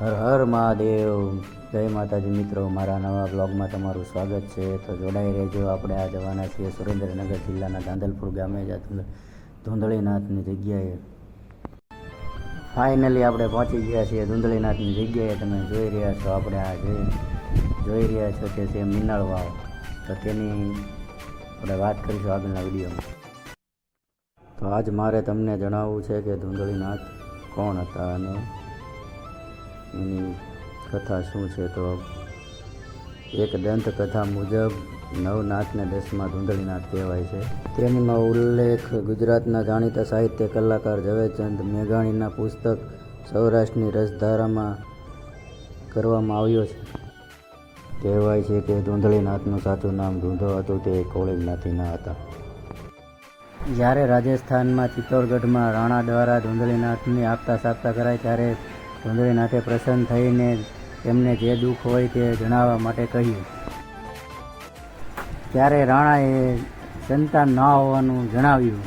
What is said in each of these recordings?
હર હર મહાદેવ. જય માતાજી મિત્રો, મારા નવા બ્લોગમાં તમારું સ્વાગત છે. તો જોડાઈ રહેજો, આપણે આ જવાના છીએ સુરેન્દ્રનગર જિલ્લાના ધાંધલપુર ગામે જ ધૂંધ- ધૂંધળીનાથની જગ્યાએ. ફાઇનલી આપણે પહોંચી ગયા છીએ ધૂંધળીનાથની જગ્યાએ. તમે જોઈ રહ્યા છો, આપણે આ જોઈ રહ્યા છો તે છે મિનળ વાવ. તો તેની આપણે વાત કરીશું આગળના વિડીયોમાં. તો આજ મારે તમને જણાવવું છે કે ધૂંધળીનાથ કોણ હતા અને એની કથા શું છે તો એક દંતકથા મુજબ નવનાથને દસમાં ધૂંધળીનાથ કહેવાય છે. તેમનો ઉલ્લેખ ગુજરાતના જાણીતા સાહિત્ય કલાકાર ઝવેરચંદ મેઘાણીના પુસ્તક સૌરાષ્ટ્રની રસધારામાં કરવામાં આવ્યો છે. કહેવાય છે કે ધૂંધળીનાથનું સાચું નામ ધૂંધો હતું, તે કોળીનાથી ન હતા. જ્યારે રાજસ્થાનમાં ચિત્તોડગઢમાં રાણા દ્વારા ધૂંધળીનાથની આપતા સાપતા કરાય, ત્યારે ધૂંધળીનાથે પ્રસન્ન થઈને તેમને જે દુઃખ હોય તે જણાવવા માટે કહ્યું. ત્યારે રાણાએ સંતાન ન હોવાનું જણાવ્યું.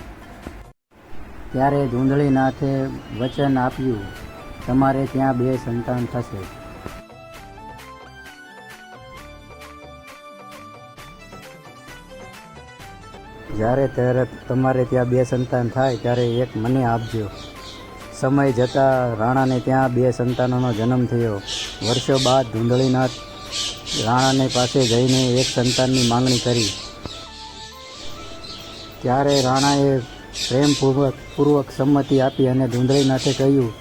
ત્યારે ધૂંધળીનાથે વચન આપ્યું, તમારે ત્યાં બે સંતાન થશે. જ્યારે ત્યારે તમારે ત્યાં બે સંતાન થાય, ત્યારે એક મને આપજો. સમય જતાં રાણાને ત્યાં બે સંતાનોનો જન્મ થયો. વર્ષો બાદ ધૂંધળીનાથ રાણાને પાસે જઈને એક સંતાનની માંગણી કરી. ત્યારે રાણાએ પ્રેમપૂર્વક, પૂર્વક સંમતિ આપી અને ધૂંધળીનાથે કહ્યું,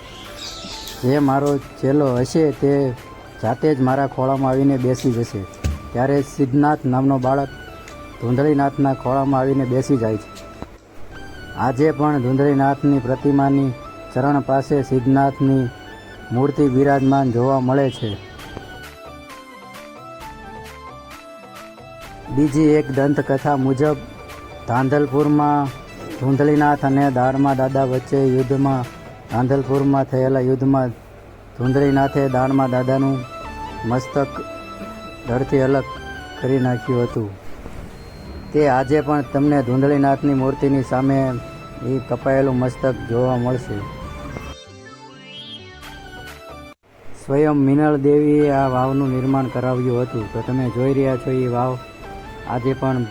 જે મારો ચેલો હશે તે જાતે જ મારા ખોળામાં આવીને બેસી જશે. ત્યારે સિદ્ધનાથ નામનો બાળક ધૂંધળીનાથના ખોળામાં આવીને બેસી જાય છે. આજે પણ ધૂંધળીનાથની પ્રતિમાની ચરણ પાસે સિદ્ધનાથની મૂર્તિ બિરાજમાન જોવા મળે છે. બીજી એક દંતકથા મુજબ, ધાંધલપુરમાં ધૂંધળીનાથ અને દાણમાં દાદા વચ્ચે યુદ્ધમાં, ધાંધલપુરમાં થયેલા યુદ્ધમાં ધૂંધળીનાથે દાણમાં દાદાનું મસ્તક ધડથી અલગ કરી નાખ્યું હતું. તે આજે પણ તમને ધૂંધળીનાથની મૂર્તિની સામે એ કપાયેલું મસ્તક જોવા મળશે. સ્વયં મિનળ દેવીએ આ વાવનું નિર્માણ કરાવ્યું હતું. તો તમે જોઈ રહ્યા છો એ વાવ. આજે પણ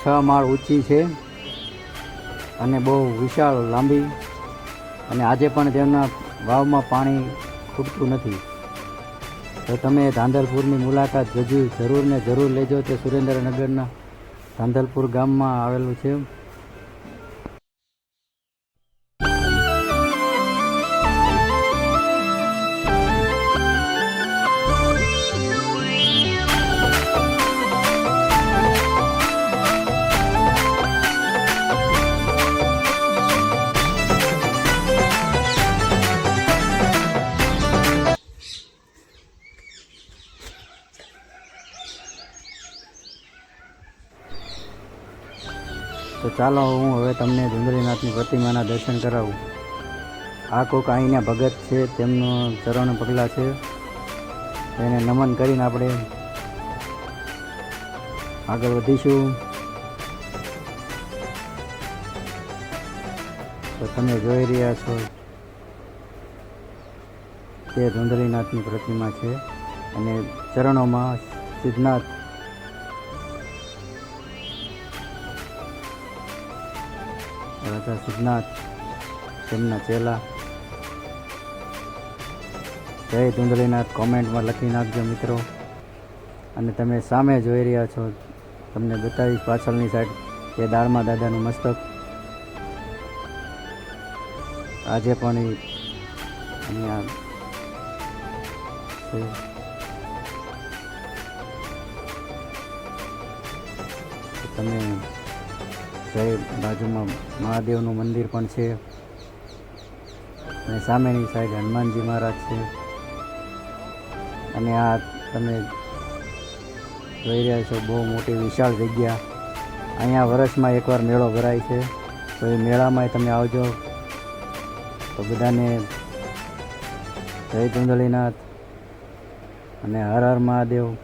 છ માળ ઊંચી છે અને બહુ વિશાળ લાંબી અને આજે પણ તેમના વાવમાં પાણી ખૂટતું નથી. તો તમે ધાંધલપુરની મુલાકાત જજુ જરૂર ને જરૂર લેજો. તે સુરેન્દ્રનગરના ધાંધલપુર ગામમાં આવેલું છે. તો ચાલો હું હવે તમને ધુંધળીનાથની પ્રતિમાના દર્શન કરાવું. આ કોક અહીંના ભગત છે, તેમનું ચરણ પગલાં છે. એને નમન કરીને આપણે આગળ વધીશું. તો તમે જોઈ રહ્યા છો તે ધુંધળીનાથની પ્રતિમા છે અને ચરણોમાં સિદ્ધનાથ રાજા સિદ્ધનાથ, તેમના ચેલા. જય ધુંધળીનાથ કોમેન્ટમાં લખી નાખજો મિત્રો. અને તમે સામે જોઈ રહ્યા છો, તમને બતાવીશ પાછળની સાઈડ કે દાળમાં દાદાનું મસ્તક. આજે પણ અહીંયા તમે જય બાજુમાં મહાદેવનું મંદિર પણ છે. અને સામેની સાઈડ હનુમાનજી મહારાજ છે. અને આ તમે જોઈ રહ્યા છો, બહુ મોટી વિશાળ જગ્યા. અહીંયા વર્ષમાં એકવાર મેળો ભરાય છે. તો એ મેળામાં તમે આવજો. તો બધાને જય ચુંદળીનાથ અને હર હર મહાદેવ.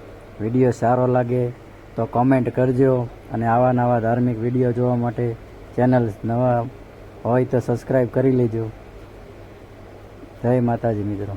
વીડિયો સારો લાગે. તો કોમેન્ટ કરજો અને આવા નવા ધાર્મિક વીડિયો જોવા માટે ચેનલ નવા હોય તો સબસ્ક્રાઈબ કરી લેજો. જય માતાજી મિત્રો.